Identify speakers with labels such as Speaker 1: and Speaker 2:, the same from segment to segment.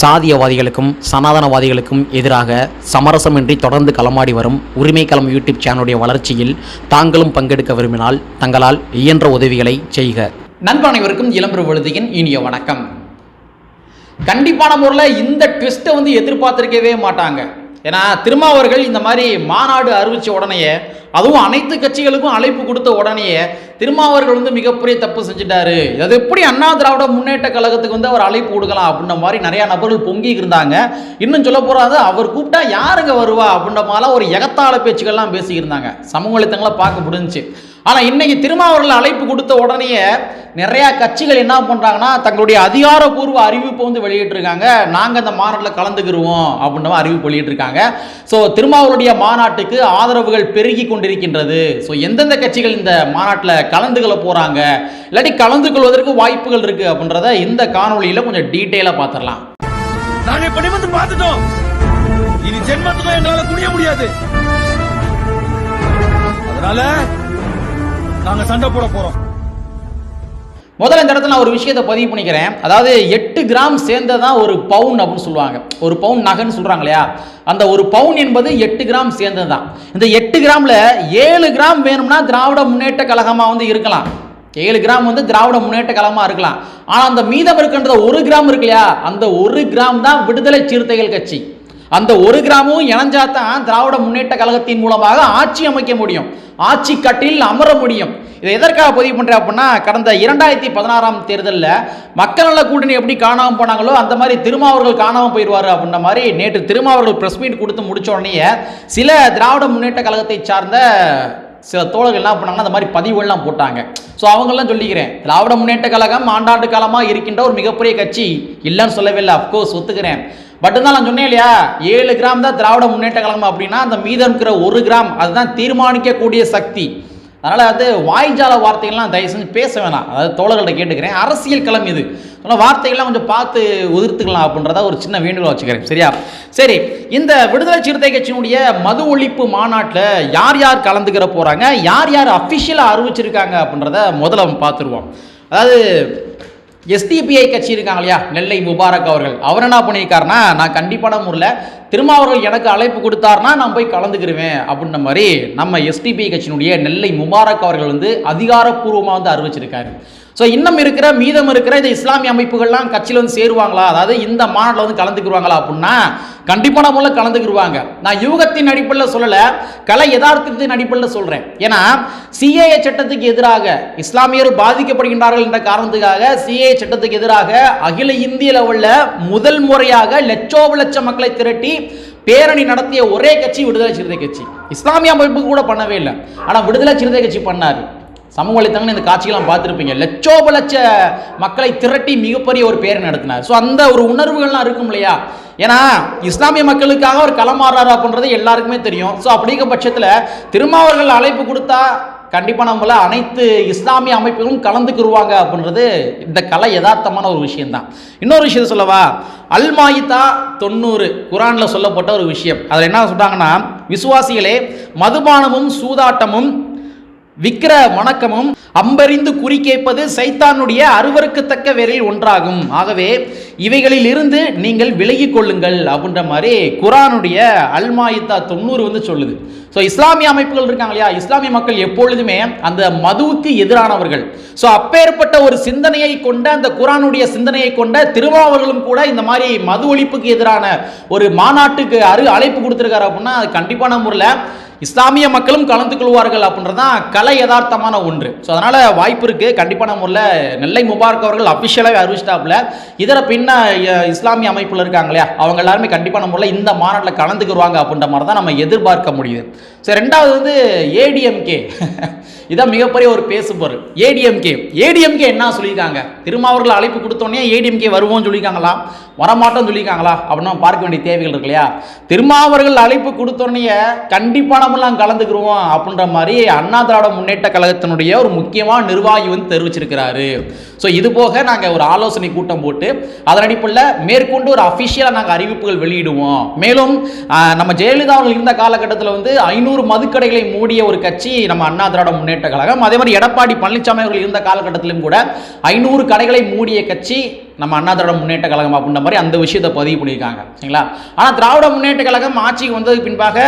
Speaker 1: சாதியவாதிகளுக்கும் சனாதனவாதிகளுக்கும் எதிராக சமரசமின்றி தொடர்ந்து களமாடி வரும் உரிமை களம் யூடியூப் சேனலுடைய வளர்ச்சியில் தாங்களும் பங்கெடுக்க விரும்பினால் தங்களால் இயன்ற உதவிகளை செய்க. நண்பர் அனைவருக்கும் இளம்பெரு விழுதியின் இனிய வணக்கம். கண்டிப்பான முறையில் இந்த ட்விஸ்ட்டை வந்து எதிர்பார்த்திருக்கவே மாட்டாங்க. ஏன்னா திருமாவர்கள் இந்த மாதிரி மாநாடு அறிவித்த உடனேயே அதுவும் அனைத்து கட்சிகளுக்கும் அழைப்பு கொடுத்த உடனேயே திருமாவர்கள் வந்து மிகப்பெரிய தப்பு செஞ்சுட்டாரு. அது எப்படி அண்ணா திராவிட முன்னேற்ற கழகத்துக்கு வந்து அவர் அழைப்பு கொடுக்கலாம் அப்படின்ற மாதிரி நிறைய நபர்கள் பொங்கி இருந்தாங்க. இன்னும் சொல்ல போறாது அவர் கூப்பிட்டா யாருங்க வருவா அப்படின்ற மாதிரிலாம் ஒரு எகத்தாள பேச்சுக்கள்லாம் பேசியிருந்தாங்க சமூக வலைத்தங்களை பார்க்க முடிஞ்சுச்சு. ஆனால் இன்னைக்கு திருமாவர்கள் அழைப்பு கொடுத்த உடனேயே நிறையா கட்சிகள் என்ன பண்ணுறாங்கன்னா தங்களுடைய அதிகாரப்பூர்வ அறிவிப்பை வந்து வெளியிட்டிருக்காங்க. நாங்கள் இந்த மாநாட்டில் கலந்துக்கிருவோம் அப்படின்ற அறிவிப்பு வெளியிட்டிருக்காங்க. ஸோ திருமாவளுடைய மாநாட்டுக்கு ஆதரவுகள் பெருகி கொண்டிருக்கின்றது. ஸோ எந்தெந்த கட்சிகள் இந்த மாநாட்டில் கலந்துகளை போகிறாங்க இல்லாட்டி கலந்து கொள்வதற்கு வாய்ப்புகள் இருக்குது அப்படின்றத இந்த காணொளியில் கொஞ்சம் டீட்டெயிலாக பார்த்துடலாம்
Speaker 2: நாங்கள் இப்படி வந்து பார்த்துட்டோம். இனி ஜென்மத்துக்கும் எங்களால் துணிய முடியாது. அதனால நாங்க சண்டை போட போறோம்.
Speaker 1: முதல்ல இந்த இடத்துல நான் ஒரு விஷயத்தை பதிவு பண்ணிக்கிறேன். அதாவது எட்டு கிராம் சேர்ந்ததான் ஒரு பவுன் அப்படின்னு சொல்லுவாங்க. ஒரு பவுன் நகைன்னு சொல்கிறாங்க இல்லையா? அந்த ஒரு பவுன் என்பது எட்டு கிராம் சேர்ந்தது தான் இந்த எட்டு கிராமில் ஏழு கிராம் வேணும்னா திராவிட முன்னேற்ற கழகமாக வந்து இருக்கலாம். ஏழு கிராம் வந்து திராவிட முன்னேற்ற கழகமாக இருக்கலாம். ஆனால் அந்த மீதம் இருக்கின்ற ஒரு கிராம் இருக்கு இல்லையா? அந்த ஒரு கிராம் தான் விடுதலை சிறுத்தைகள் கட்சி. அந்த ஒரு கிராமமும் இணைஞ்சாதான் திராவிட முன்னேற்ற கழகத்தின் மூலமாக ஆட்சி அமைக்க முடியும். ஆட்சி கட்டில் அமர முடியும். இதை எதற்காக பதிவு பண்ணுறேன் அப்படின்னா கடந்த இரண்டாயிரத்தி பதினாறாம் தேர்தலில் மக்கள் நல கூட்டணி எப்படி காணாமல் போனாங்களோ அந்த மாதிரி திருமாவர்கள் காணாமல் போயிடுவார் அப்படின்ற மாதிரி நேற்று திருமாவர்கள் ப்ரெஸ் மீட் கொடுத்து முடித்த உடனே சில திராவிட முன்னேற்ற கழகத்தை சார்ந்த சில தோழர்கள் என்ன பண்ணாங்கன்னா அந்த மாதிரி பதிவுகள்லாம் போட்டாங்க. ஸோ அவங்கெல்லாம் சொல்லிக்கிறேன் திராவிட முன்னேற்ற கழகம் ஆண்டாண்டு காலமாக இருக்கின்ற ஒரு மிகப்பெரிய கட்சி இல்லைன்னு சொல்லவே இல்லை. அஃப்கோர்ஸ் ஒத்துக்கிறேன். பட் தான் நான் சொன்னேன் இல்லையா? ஏழு கிராம் தான் திராவிட முன்னேற்ற கழகம் அப்படின்னா அந்த மீதம் இருக்கிற ஒரு கிராம் அதுதான் தீர்மானிக்கக்கூடிய சக்தி. அதனால் வந்து வாய்ஜால வார்த்தைகள்லாம் தயவு செஞ்சு பேச வேணாம். அதாவது தோழர்கள்ட்ட கேட்டுக்கிறேன். அரசியல் களம் இது. அதனால் வார்த்தைகள்லாம் கொஞ்சம் பார்த்து உதிர்த்துக்கலாம் அப்படின்றத ஒரு சின்ன வேண்டுகோள் வச்சுக்கிறேன். சரியா? சரி இந்த விடுதலை சிறுத்தை கட்சியினுடைய மது ஒழிப்பு மாநாட்டில் யார் யார் கலந்துக்கிற போகிறாங்க யார் யார் அஃபிஷியலாக அறிவிச்சிருக்காங்க அப்படின்றத முதல்ல பார்த்துருவோம். அதாவது எஸ்டிபிஐ கட்சி இருக்காங்க இல்லையா? நெல்லை முபாரக் அவர்கள். அவர் என்ன பண்ணியிருக்காருன்னா நான் கண்டிப்பான முறையில் திருமாவர்கள் எனக்கு அழைப்பு கொடுத்தாருன்னா நான் போய் கலந்துக்கிருவேன் அப்படின்ற மாதிரி நம்ம எஸ்டிபி கட்சியினுடைய நெல்லை முபாரக் அவர்கள் வந்து அதிகாரப்பூர்வமாக வந்து அறிவிச்சிருக்காரு. ஸோ இன்னும் இருக்கிற மீதம் இருக்கிற இந்த இஸ்லாமிய அமைப்புகள்லாம் கட்சியில் வந்து சேருவாங்களா? அதாவது இந்த மாநாட்டில் வந்து கலந்துக்குருவாங்களா அப்படின்னா கண்டிப்பான மூலம் கலந்துக்கிடுவாங்க நான் யூகத்தின் அடிப்படையில் சொல்லலை கலை யதார்த்தத்தின் அடிப்படையில் சொல்கிறேன் ஏன்னா சிஏஏ சட்டத்துக்கு எதிராக இஸ்லாமியர் பாதிக்கப்படுகின்றார்கள் என்ற காரணத்துக்காக சிஏஏ சட்டத்துக்கு எதிராக அகில இந்திய லெவலில் முதல் முறையாக லட்சோப லட்சம் மக்களை திரட்டி பேரணி நடத்திய ஒரே கட்சி விடுதலை சிறுத்தை கட்சி. இஸ்லாமிய அமைப்பு கூட பண்ணவே இல்லை. ஆனால் விடுதலை சிறுத்தை கட்சி பண்ணார். சமூக வலைத்தளங்கள் இந்த காட்சிகள்லாம் பார்த்துருப்பீங்க. லட்சோப லட்ச மக்களை திரட்டி மிகப்பெரிய ஒரு பேரை நடத்தினார். ஸோ அந்த ஒரு உணர்வுகள்லாம் இருக்கும் இல்லையா? ஏன்னா இஸ்லாமிய மக்களுக்காக ஒரு களமாறாரு அப்படின்றது எல்லாருக்குமே தெரியும். ஸோ அப்படிங்கிற பட்சத்தில் திருமாவர்கள் அழைப்பு கொடுத்தா கண்டிப்பாக நம்மள அனைத்து இஸ்லாமிய அமைப்புகளும் கலந்துக்கிடுவாங்க அப்படின்றது இந்த கலை யதார்த்தமான ஒரு விஷயம்தான். இன்னொரு விஷயம் சொல்லவா? அல்மாயிதா தொண்ணூறு குரானில் சொல்லப்பட்ட ஒரு விஷயம். அதில் என்ன சொல்கிறாங்கன்னா விசுவாசிகளே மதுபானமும் சூதாட்டமும் விக்கிர வணக்கமும் அம்பறிந்து குறி கேட்பது சைத்தானுடைய அருவருக்கத்தக்க வேரில் ஒன்றாகும். ஆகவே இவைகளில் இருந்து நீங்கள் விலகிக் கொள்ளுங்கள் அப்படின்ற மாதிரி குரானுடைய அல்மாயித்தா தொண்ணூறு வந்து சொல்லுது. ஸோ இஸ்லாமிய அமைப்புகள் இருக்காங்க இல்லையா? இஸ்லாமிய மக்கள் எப்பொழுதுமே அந்த மதுவுக்கு எதிரானவர்கள். ஸோ அப்பேற்பட்ட ஒரு சிந்தனையை கொண்ட அந்த குரானுடைய சிந்தனையை கொண்ட திருமாவர்களும் கூட இந்த மாதிரி மது ஒழிப்புக்கு எதிரான ஒரு மாநாட்டுக்கு அரு அழைப்பு கொடுத்துருக்காரு அப்படின்னா அது கண்டிப்பான முறையில் இஸ்லாமிய மக்களும் கலந்து கொள்வார்கள் அப்படின்றது தான் கலை யதார்த்தமான ஒன்று. ஸோ அதனால் வாய்ப்பு இருக்குது கண்டிப்பான முறையில் நெல்லை முபாரக் அவர்கள் அஃபிஷியலாகவே அறிவிச்சிட்டாப்புல. இதர பின்ன இஸ்லாமிய அமைப்பில் இருக்காங்க இல்லையா? அவங்க எல்லாருமே கண்டிப்பான முறையில் இந்த மாநாட்டில் கலந்துக்குருவாங்க அப்படின்ற மாதிரி தான் நம்ம எதிர்பார்க்க முடியுது. ஸோ ரெண்டாவது வந்து ஏடிஎம்கே இதான் மிகப்பெரிய ஒரு பேசுபொருள். ஏடிஎம்கே ஏடிஎம்கே என்ன சொல்லியிருக்காங்க? திருமாவர்கள் அழைப்பு கொடுத்தோன்னே ஏடிஎம்கே வருவோம்னு சொல்லியிருக்காங்களா? வரமாட்டோம்னு சொல்லியிருக்காங்களா? அப்படின்னா பார்க்க வேண்டிய தேவைகள் இருக்கு இல்லையா? திருமாவர்கள் அழைப்பு கொடுத்தோன்னே கண்டிப்பாக நம்மளாம் கலந்துக்கிறோம் அப்படின்ற மாதிரி அண்ணா திராவிட முன்னேற்ற கழகத்தினுடைய ஒரு முக்கியமான நிர்வாகி வந்து தெரிவிச்சிருக்கிறாரு. ஸோ இது போக நாங்கள் ஒரு ஆலோசனை கூட்டம் போட்டு அதன் அடிப்படையில் மேற்கொண்டு ஒரு அஃபிஷியலாக நாங்கள் அறிவிப்புகள் வெளியிடுவோம். மேலும் நம்ம ஜெயலலிதா அவர்கள் இருந்த காலகட்டத்தில் வந்து ஐநூறு மதுக்கடைகளை மூடிய ஒரு கட்சி நம்ம அண்ணா திராவிட முன்னேற்ற கழகம். அதே மாதிரி எடப்பாடி பழனிசாமி அவர்கள் இருந்த காலகட்டத்திலும் கூட ஐநூறு கடைகளை மூடிய கட்சி நம்ம அண்ணா திராவிட முன்னேற்ற கழகம் அப்படின்ற மாதிரி அந்த விஷயத்தை பதிவு பண்ணியிருக்காங்க. சரிங்களா? ஆனால் திராவிட முன்னேற்ற கழகம் ஆட்சிக்கு வந்ததுக்கு பின்பாக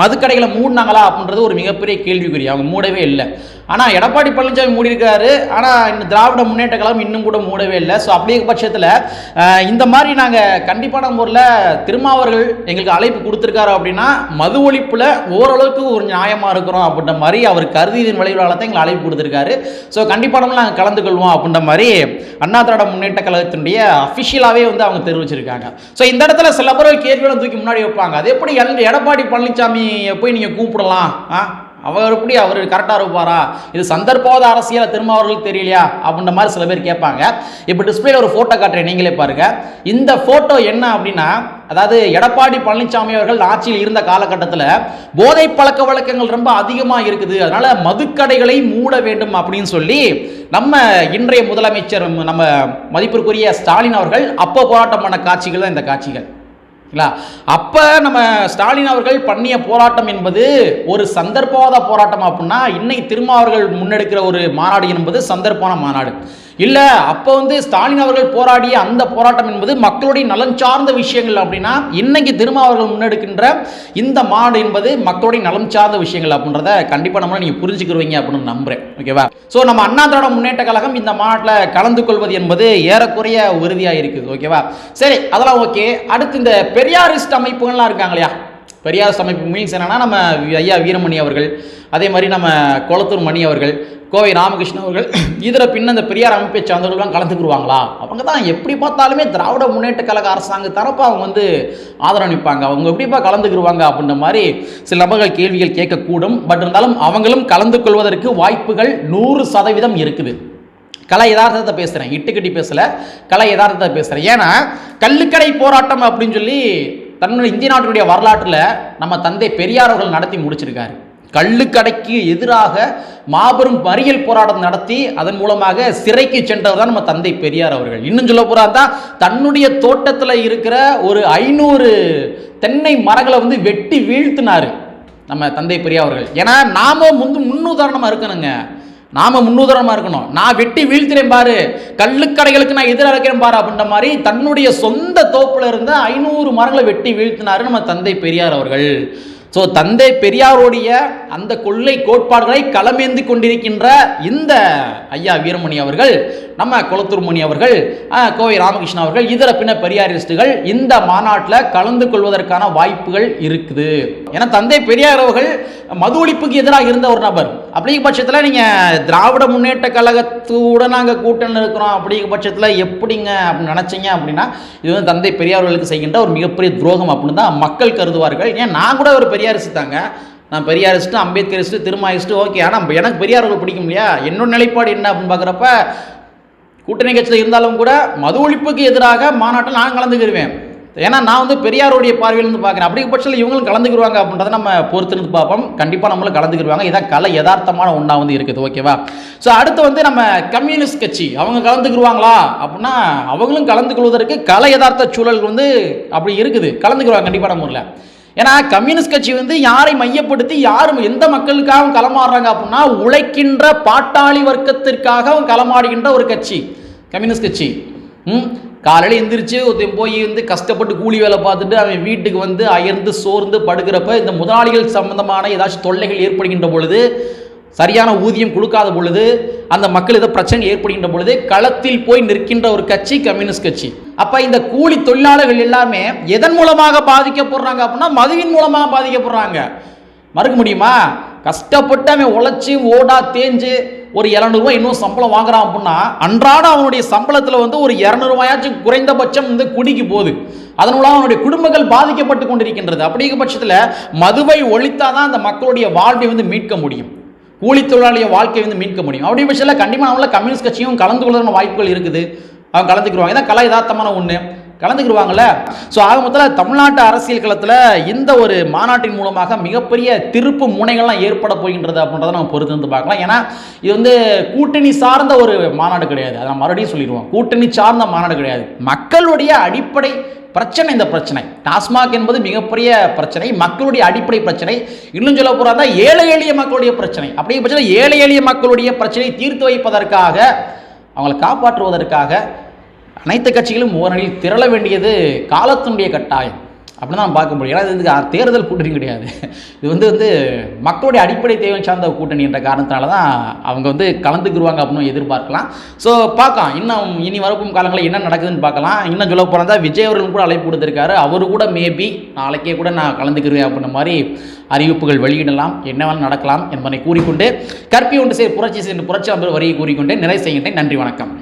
Speaker 1: மதுக்கடைகளை மூடினாங்களா அப்படின்றது ஒரு மிகப்பெரிய கேள்விக்குறி. அவங்க மூடவே இல்லை. ஆனால் எடப்பாடி பழனிசாமி மூடியிருக்காரு ஆனால் இந்த திராவிட முன்னேற்ற கழகம் இன்னும் கூட மூடவே இல்லை. ஸோ அப்படியே பட்சத்தில் இந்த மாதிரி நாங்கள் கண்டிப்பான முறையில் திருமாவர்கள் எங்களுக்கு அழைப்பு கொடுத்துருக்காரு அப்படின்னா மது ஒழிப்பில் ஓரளவுக்கு ஒரு நியாயமாக இருக்கிறோம் அப்படின்ற மாதிரி அவர் கருதியின் விளைவுகளால் தான் எங்களை அழைப்பு கொடுத்துருக்காரு. ஸோ கண்டிப்பான நாங்கள் கலந்து கொள்வோம் அப்படின்ற மாதிரி அண்ணா திராவிட முன்னேற்ற கழகத்தினுடைய அஃபிஷியலாகவே வந்து அவங்க தெரிவிச்சிருக்காங்க. ஸோ இந்த இடத்துல சில பேர் கேள்விகளும் தூக்கி முன்னாடி வைப்பாங்க. அது எப்படி எடப்பாடி எடப்பாடி பழனிசாமியை போய் நீங்கள் கூப்பிடலாம் ஆ? அவர் எப்படி அவர் கரெக்டாக இருப்பாரா? இது சந்தர்ப்பவாத அரசியல் திருமாவர்களுக்கு தெரியலையா? அப்படின்ற மாதிரி சில பேர் கேட்பாங்க. இப்போ டிஸ்பிளேல ஒரு ஃபோட்டோ காட்டுறேன் நீங்களே பாருங்க. இந்த ஃபோட்டோ என்ன அப்படின்னா அதாவது எடப்பாடி பழனிசாமி அவர்கள் ஆட்சியில் இருந்த காலகட்டத்தில் போதை பழக்க வழக்கங்கள் ரொம்ப அதிகமாக இருக்குது. அதனால மதுக்கடைகளை மூட வேண்டும் அப்படின்னு சொல்லி நம்ம இன்றைய முதலமைச்சர் நம்ம மதிப்பிற்குரிய ஸ்டாலின் அவர்கள் அப்போ போராட்டம் பண்ண காட்சிகள் தான் இந்த காட்சிகள். இல்லா? அப்போ நம்ம ஸ்டாலின் அவர்கள் பண்ணிய போராட்டம் என்பது ஒரு சந்தர்ப்பவாத போராட்டம் அப்படின்னா இன்னைக்கு திருமாவர்கள் முன்னெடுக்கிற ஒரு மாநாடு என்பது சந்தர்ப்பமான மாநாடு. இல்லை அப்போ வந்து ஸ்டாலின் அவர்கள் போராடிய அந்த போராட்டம் என்பது மக்களுடைய நலன் சார்ந்த விஷயங்கள் அப்படின்னா இன்னைக்கு திருமாவர்கள் முன்னெடுக்கின்ற இந்த மாடு என்பது மக்களுடைய நலம் சார்ந்த விஷயங்கள் அப்படின்றத கண்டிப்பாக நம்ம நீங்கள் புரிஞ்சுக்கிருவீங்க அப்படின்னு நம்புறேன். ஓகேவா ஸோ நம்ம அண்ணா திராவிட முன்னேற்ற கழகம் இந்த மாட்டில் கலந்து கொள்வது என்பது ஏறக்குறைய உறுதியாக இருக்குது. ஓகேவா சரி அதெல்லாம் ஓகே அடுத்து இந்த பெரியாரிஸ்ட் அமைப்புகள்லாம் இருக்காங்க இல்லையா? பெரியார் அமைப்பு மீன்ஸ் என்னன்னா நம்ம ஐயா வீரமணி அவர்கள் அதே மாதிரி நம்ம கொளத்தூர் மணி அவர்கள் கோவை ராமகிருஷ்ணன் அவர்கள் இதில் பின்ன இந்த பெரியார் அமைப்பை சார்ந்தவர்கள்லாம் கலந்துக்குருவாங்களா? அவங்க தான் எப்படி பார்த்தாலுமே திராவிட முன்னேற்ற கழக அரசாங்க தரப்பாக அவங்க வந்து ஆதரவு நிற்பாங்க அவங்க எப்படிப்பா கலந்துக்கிருவாங்க அப்படின்ற மாதிரி சில நபர்கள் கேள்விகள் கேட்கக்கூடும். பட் இருந்தாலும் அவங்களும் கலந்து கொள்வதற்கு வாய்ப்புகள் நூறு சதவீதம் இருக்குது. கலை யதார்த்தத்தை பேசுகிறேன் இட்டுக்கட்டி பேசல. கலை யதார்த்தத்தை பேசுகிறேன் ஏன்னா கல்லுக்கடை போராட்டம் அப்படின்னு சொல்லி தன்னுடைய இந்திய நாட்டினுடைய வரலாற்றில் நம்ம தந்தை பெரியார் அவர்கள் நடத்தி முடிச்சிருக்காரு. கள்ளுக்கடைக்கு எதிராக மாபெரும் மறியல் போராட்டம் நடத்தி அதன் மூலமாக சிறைக்கு சென்றவர் தான் நம்ம தந்தை பெரியார் அவர்கள். இன்னும் சொல்ல போறா தான் தன்னுடைய தோட்டத்தில் இருக்கிற ஒரு ஐநூறு தென்னை மரங்களை வந்து வெட்டி வீழ்த்தினார் நம்ம தந்தை பெரியார் அவர்கள். ஏன்னா நாம முந்து முன்னுதாரணமாக இருக்கணுங்க. நாம முன்னுதாரணமாக இருக்கணும். நான் வெட்டி வீழ்த்தினேன் பாரு. கள்ளுக்கடைகளுக்கு நான் எதிராக இருக்கிறேன் பாரு அப்படின்ற மாதிரி தன்னுடைய சொந்த தோப்புல இருந்த ஐநூறு மரங்களை வெட்டி வீழ்த்தினாரு நம்ம தந்தை பெரியார் அவர்கள். ஸோ தந்தை பெரியாருடைய அந்த கொள்ளை கோட்பாடுகளை களமேந்து கொண்டிருக்கின்ற இந்த ஐயா வீரமணி அவர்கள் நம்ம குளத்தூர் மணி அவர்கள் கோவை ராமகிருஷ்ணன் அவர்கள் இதர பின்ன பெரியாரிஸ்டுகள் இந்த மாநாட்டில் கலந்து கொள்வதற்கான வாய்ப்புகள் இருக்குது. ஏன்னா தந்தை பெரியார் அவர்கள் மது ஒழிப்புக்கு எதிராக இருந்த ஒரு நபர். அப்படிங்க பட்சத்தில் நீங்கள் திராவிட முன்னேற்ற கழகத்தோட நாங்கள் கூட்டணி இருக்கிறோம். அப்படிங்கிற பட்சத்தில் எப்படிங்க அப்படின்னு நினச்சிங்க அப்படின்னா இது வந்து தந்தை பெரியார்களுக்கு செய்கின்ற ஒரு மிகப்பெரிய துரோகம் அப்படின்னு தான் மக்கள் கருதுவார்கள். ஏன் நான் கூட ஒரு பெரியார் தாங்க நான் பெரியாரிஸ்ட்டு அம்பேத்கரிஸ்ட்டு திருமாயிஸ்ட்டு ஓகே. ஆனால் எனக்கு பெரியார்கள் பிடிக்கும் இல்லையா? என்னோட நிலைப்பாடு என்ன அப்படின்னு பார்க்குறப்ப கூட்டணி கட்சியில் இருந்தாலும் கூட மது ஒழிப்புக்கு எதிராக மாநாட்டில் நான் கலந்துக்கிடுவேன் ஏன்னா நான் வந்து பெரியாருடைய பார்வையிலிருந்து பார்க்குறேன். அப்படி பட்சத்தில் இவங்களும் கலந்துக்கிடுவாங்க அப்படின்றத நம்ம பொறுத்திருந்து பார்ப்போம். கண்டிப்பாக நம்மளும் கலந்துக்கிடுவாங்க இதான் கலை யதார்த்தமான ஒன்றா வந்து இருக்குது. ஓகேவா ஸோ அடுத்து வந்து நம்ம கம்யூனிஸ்ட் கட்சி. அவங்க கலந்துக்கிருவாங்களா? அப்படின்னா அவங்களும் கலந்து கொள்வதற்கு கலை யதார்த்த சூழல் வந்து அப்படி இருக்குது. கலந்துக்கிருவாங்க நம்ம ஊரில். ஏன்னா கம்யூனிஸ்ட் கட்சி வந்து யாரை மையப்படுத்தி யாரும் எந்த மக்களுக்காகவும் களமாடுறாங்க அப்படின்னா உழைக்கின்ற பாட்டாளி வர்க்கத்திற்காக களமாடுகின்ற ஒரு கட்சி. கம்யூனிஸ்ட் கட்சி. காலையில் எந்திரிச்சு ஒருத்தன் போய் வந்து கஷ்டப்பட்டு கூலி வேலை பார்த்துட்டு அவன் வீட்டுக்கு வந்து அயர்ந்து சோர்ந்து படுக்கிறப்ப இந்த முதலாளிகள் சம்பந்தமான ஏதாச்சும் தொல்லைகள் ஏற்படுகின்ற பொழுது சரியான ஊதியம் கொடுக்காத பொழுது அந்த மக்கள் ஏதோ பிரச்சனை ஏற்படுகின்ற பொழுது களத்தில் போய் நிற்கின்ற ஒரு கட்சி கம்யூனிஸ்ட் கட்சி. அப்போ இந்த கூலி தொழிலாளர்கள் எல்லாமே எதன் மூலமாக பாதிக்கப்படுறாங்க அப்படின்னா மதுவின் மூலமாக பாதிக்கப்படுறாங்க. மறுக்க முடியுமா? கஷ்டப்பட்டு அவன் உழைச்சி ஓடா தேஞ்சு ஒரு இரநூறுவா இன்னும் சம்பளம் வாங்குறான் அப்படின்னா அன்றாட அவனுடைய சம்பளத்தில் வந்து ஒரு இரநூறுவாயாச்சும் குறைந்தபட்சம் வந்து குடிக்கு போகுது. அதன் மூலம் அவனுடைய குடும்பங்கள் பாதிக்கப்பட்டு கொண்டிருக்கின்றது. அப்படிங்கிற பட்சத்தில் மதுவை ஒழித்தாதான் அந்த மக்களுடைய வாழ்வை வந்து மீட்க முடியும். கூலி தொழிலாளிய வாழ்க்கையை வந்து மீட்க முடியும். அப்படி பட்சத்தில் கண்டிப்பாக நம்மள கம்யூனிஸ்ட் கட்சியும் கலந்து கொள்வதற்கான வாய்ப்புகள் இருக்குது. அவங்க கலந்துக்கிடுவாங்க இதான் கலை யதார்த்தமான ஒன்று கலந்துக்கிடுவாங்கல்ல? ஸோ ஆக மொத்தத்தில் தமிழ்நாட்டு அரசியல் களத்தில் இந்த ஒரு மாநாட்டின் மூலமாக மிகப்பெரிய திருப்பு முனைகள்லாம் ஏற்பட போகின்றது அப்படின்றத நம்ம பொறுத்து வந்து பார்க்கலாம். ஏன்னா இது வந்து கூட்டணி சார்ந்த ஒரு மாநாடு கிடையாது. அதை மறுபடியும் சொல்லிடுவோம் கூட்டணி சார்ந்த மாநாடு கிடையாது. மக்களுடைய அடிப்படை பிரச்சனை இந்த பிரச்சனை. டாஸ்மாக் என்பது மிகப்பெரிய பிரச்சனை. மக்களுடைய அடிப்படை பிரச்சனை. இன்னும் சொல்ல போறாங்க ஏழை எளிய மக்களுடைய பிரச்சனை. அப்படியே பட்சத்தில் ஏழை எளிய மக்களுடைய பிரச்சனை தீர்த்து வைப்பதற்காக அவங்களை காப்பாற்றுவதற்காக அனைத்து கட்சிகளும் ஓரணியில் திரள வேண்டியது காலத்தினுடைய கட்டாயம். அப்படின்னு தான் பார்க்க முடியும். ஏன்னா இது வந்து தேர்தல் கூட்டணி கிடையாது. இது வந்து வந்து மக்களுடைய அடிப்படை தேவை சார்ந்த கூட்டணி என்ற காரணத்தினால தான் அவங்க வந்து கலந்துக்குருவாங்க அப்படின்னு எதிர்பார்க்கலாம். ஸோ பார்க்கலாம். இன்னும் இனி வரப்போகும் காலங்களில் என்ன நடக்குதுன்னு பார்க்கலாம். இன்னும் சொல்ல போனால் விஜய் அவர்களும் கூட அழைப்பு கொடுத்துருக்காரு அவரு கூட மேபி நாளைக்கே கூட நான் கலந்துக்கிறேன் அப்படின்ற மாதிரி அறிவிப்புகள் வெளியிடலாம். என்னவெல்லாம் நடக்கலாம் என்பதை கூறிக்கொண்டு கற்பி ஒன்று சேர் புரட்சி சென்று புரட்சி அம்பர் வரியை கூறிக்கொண்டு நிறைவு செய்கின்றேன். நன்றி வணக்கம்.